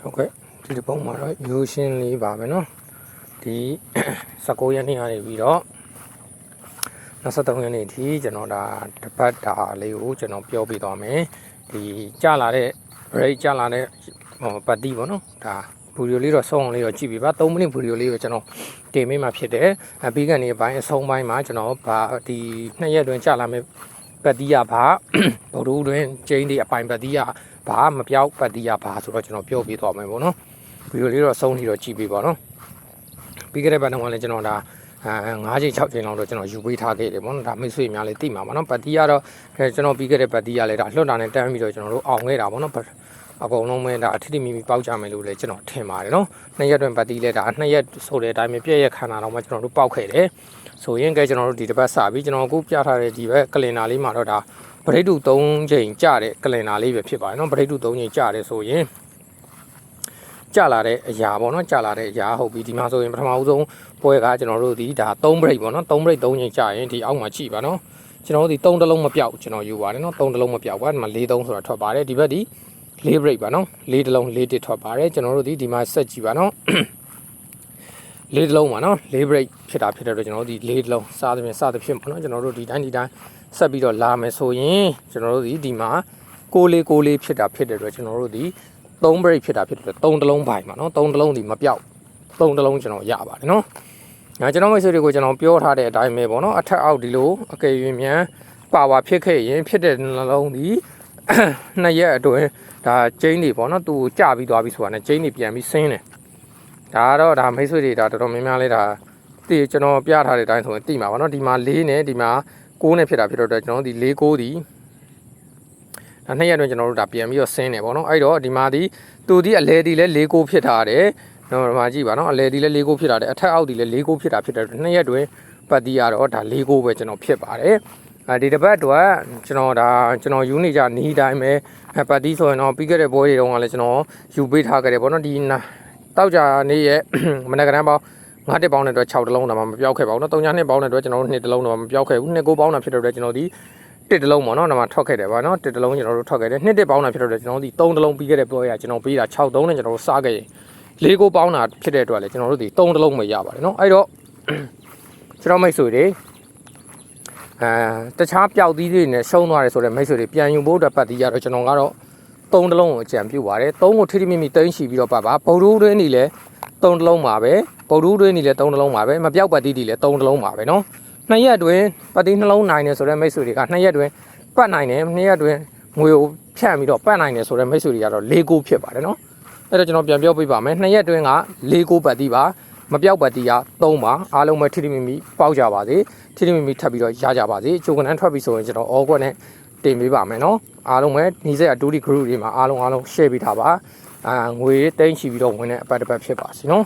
ဟုတ်ကဲ့ဒီတစ်ပုံမှာတော့ရိုးရှင်းလေးပါပဲเนาะဒီ19ရက်နေ့ကနေပြီးတော့23ရက်နေ့ထိကျွန်တော်ဒါတပတ်တာလေးကိုကျွန်တော်ပြောပြသွားမယ်ဒီကြာလာတဲ့ break ကြာလာတဲ့ဟိုပတ်တီးပေါ့နော်ဒါဗီဒီယိုလေးတော့ဆုံးအောင်လေးတော့ကြည့်ပြပါ3မိနစ်ဗီဒီယိုလေးပဲကျွန်တော်တင်ပေးမှဖြစ်တယ်အပြီးကနေအပိုင်းအဆုံးပိုင်းမှာကျွန်တော်ဘာဒီ2ရက်တွင်ကြာလာမယ့် ပတ်တီးရဘာဗုဒ္ဓတွင်ကျင်းဒီအပိုင်းပတ်တီးရဘာမပြောက်ပတ်တီးရဘာဆိုတော့ကျွန်တော်ပြောပြသွားမယ်ပေါ့နော်ဗီဒီယိုလေးတော့ဆုံးထိတော့ကြည့်ပြပါနော်ပြီးခဲ့တဲ့ပတ်တုန်းကလည်းကျွန်တော်ဒါအဲ9ချိန်6ချိန်လောက်တော့ကျွန်တော်ယူပေးထားခဲ့တယ်ပေါ့နော်ဒါမိတ်ဆွေများလည်းသိမှာပါနော်ပတ်တီးကတော့အဲကျွန်တော်ပြီးခဲ့တဲ့ပတ်တီးရလည်းဒါလွတ်တာနဲ့တန်းပြီးတော့ကျွန်တော်တို့အောင်ခဲ့တာပေါ့နော် အကုန်လုံးပဲဒါအထစ်တိမိမိပေါက်ကြမယ်လို့လည်းကျွန်တော်ထင်ပါတယ်နော်နှစ်ရက်တွင်ပတ်တီးလဲဒါနှစ်ရက်ဆိုတဲ့အတိုင်းပဲပြည့်ရက်ခန္ဓာတော့မှကျွန်တော်တို့ပေါက်ခဲ့တယ်ဆိုရင်ကဲကျွန်တော်တို့ဒီတစ်ပတ်စပြီးကျွန်တော်အခုပြထားတဲ့ဒီဘက်ကလင်နာလေးမှာတော့ဒါပရိတ်တူ3ချိန်ကြတဲ့ကလင်နာလေးပဲဖြစ်ပါတယ်နော်ပရိတ်တူ3ချိန်ကြတယ်ဆိုရင်ကြလာတဲ့အရာပေါ့နော်ကြလာတဲ့အရာဟုတ်ပြီဒီမှာဆိုရင်ပထမဦးဆုံးပွဲကကျွန်တော်တို့ဒီဒါ3 break ပေါ့နော်3 break 3ချိန်ကြရင်ဒီအောက်မှာကြည့်ပါနော်ကျွန်တော်တို့ဒီ3တလုံးမပြောက်ကျွန်တော်ယူပါတယ်နော်3တလုံးမပြောက်ပါဒီမှာ4 3ဆိုတာထွက်ပါတယ်ဒီဘက်ဒီ 4 break ပါနော်4တလုံး4တစ်ထွက်ပါတယ်ကျွန်တော်တို့ဒီဒီမှာဆက်ကြည့်ပါနော်4တလုံးပါနော်4 break ဖြစ်တာဖြစ်တဲ့အတွက်ကျွန်တော်တို့ဒီ4တလုံးစားသဖြင့်စားသဖြင့်ပေါ့နော်ကျွန်တော်တို့ဒီတိုင်းဒီတိုင်းဆက်ပြီးတော့လာမယ်ဆိုရင်ကျွန်တော်တို့ဒီဒီမှာကိုလေးကိုလေးဖြစ်တာဖြစ်တဲ့အတွက်ကျွန်တော်တို့ဒီ3 break ဖြစ်တာဖြစ်တဲ့အတွက်3တလုံးပိုင်းပါနော်3တလုံးဒီမပြောက်3တလုံးကျွန်တော်ရပါတယ်နော်ညာကျွန်တော်မိတ်ဆွေတွေကိုကျွန်တော်ပြောထားတဲ့အတိုင်းပဲပေါ့နော်အထက်အောက်ဒီလိုအကယ်၍မြန်ပါဝါဖြစ်ခဲ့ရင်ဖြစ်တဲ့နှလုံးဒီ နှစ်ရက်အတွင်းဒါကျင်းတွေပေါ့နော်သူကြပြီးသွားပြီဆိုတာနဲ့ကျင်းတွေပြန်ပြီးဆင်းတယ်ဒါကတော့ဒါမိတ်ဆွေတွေဒါတော်တော်များများလေးဒါတိကျွန်တော်ပြထားတဲ့အတိုင်းဆိုရင်တိမှာပေါ့နော်ဒီမှာ၄နဲ့ဒီမှာ6နဲ့ဖြစ်တာဖြစ်တော့ကျွန်တော်ဒီ၄6ဒီဒါနှစ်ရက်အတွင်းကျွန်တော်တို့ဒါပြန်ပြီးတော့ဆင်းတယ်ပေါ့နော်အဲ့တော့ဒီမှာဒီသူဒီအလဲဒီလဲ၄6ဖြစ်ထားတယ်နော်ဒီမှာကြည့်ပါနော်အလဲဒီလဲ၄6ဖြစ်ထားတယ်အထက်အောက်ဒီလဲ၄6ဖြစ်တာဖြစ်တယ်နှစ်ရက်အတွင်းပတ်တီးရတော့ဒါ၄6ပဲကျွန်တော်ဖြစ်ပါတယ် အဲဒီတစ်ပတ်တော့ကျွန်တော်ဒါကျွန်တော်ယူနေကြနီးတိုင်းပဲပတ်တီးဆိုရင်တော့ပြီးခဲ့တဲ့ပွဲတွေတုန်းကလည်းကျွန်တော်ယူပေးထားခဲ့တယ်ပေါ့နော်ဒီတောက်ကြနေ့ရဲ့မနက်ကတန်းပေါင်းငါးတက်ပေါင်းတဲ့အတွက်6တလုံးတော့မပြောက်ခဲ့ပါဘူးเนาะ3ညနှစ်ပေါင်းတဲ့အတွက်ကျွန်တော်တို့2တလုံးတော့မပြောက်ခဲ့ဘူးနှစ်ကိုပေါင်းတာဖြစ်တဲ့အတွက်ကျွန်တော်ဒီတစ်တလုံးပေါ့နော်ဒီမှာထွက်ခဲ့တယ်ပါနော်တစ်တလုံးကျွန်တော်တို့ထွက်ခဲ့တယ်နှစ်တစ်ပေါင်းတာဖြစ်တဲ့အတွက်ကျွန်တော်ဒီ3တလုံးပြီးခဲ့တဲ့ပွဲရကျွန်တော်ပေးတာ6သုံးနဲ့ကျွန်တော်တို့စားခဲ့ရင်၄ကိုပေါင်းတာဖြစ်တဲ့အတွက်လည်းကျွန်တော်တို့ဒီ3တလုံးပဲရပါတယ်နော်အဲ့တော့ကျွန်တော်မိတ်ဆွေတွေ အဲတခြားပျောက်သီးတွေနဲ့ရှုံးသွားတယ်ဆိုတော့မိတ်ဆွေတွေပြန်ယူဖို့အတွက်ပတ်တီးရတော့ကျွန်တော်ကတော့သုံးတလုံးကိုအကြံပြုပါတယ်သုံးကိုထိထိမိမိတင်းချီပြီးတော့ပတ်ပါဗုဒ္ဓဦးတွင်းနေလဲသုံးတလုံးပါပဲဗုဒ္ဓဦးတွင်းနေလဲသုံးတလုံးပါပဲမပြောက်ပတ်တီးတွေလဲသုံးတလုံးပါပဲနော်နှစ်ရက်တွင်ပတ်တီးနှလုံးနိုင်တယ်ဆိုတော့မိတ်ဆွေတွေကနှစ်ရက်တွင်ပတ်နိုင်တယ်နှစ်ရက်တွင်ငွေကိုဖြန့်ပြီးတော့ပတ်နိုင်တယ်ဆိုတော့မိတ်ဆွေတွေကတော့၄ကိုဖြစ်ပါတယ်နော်အဲ့တော့ကျွန်တော်ပြန်ပြောပြပါမယ်နှစ်ရက်တွင်က၄ကိုပတ်တီးပါ မပြောက်ပတ်တီးက3ပါအားလုံးပဲထိထိမိမိပေါက်ကြပါစေထိထိမိမိထပ်ပြီးတော့ရကြပါစေဂျိုကန်တန်းထွက်ပြီးဆိုရင်ကျွန်တော်အောကွက်နဲ့တင်ပေးပါမယ်နော်အားလုံးပဲညီစက်အတူဒီ group တွေမှာအားလုံးအားလုံး share ပေးထားပါအာငွေတိမ့်ချီပြီးတော့ဝင်တဲ့အပတ်တစ်ပတ်ဖြစ်ပါစေနော်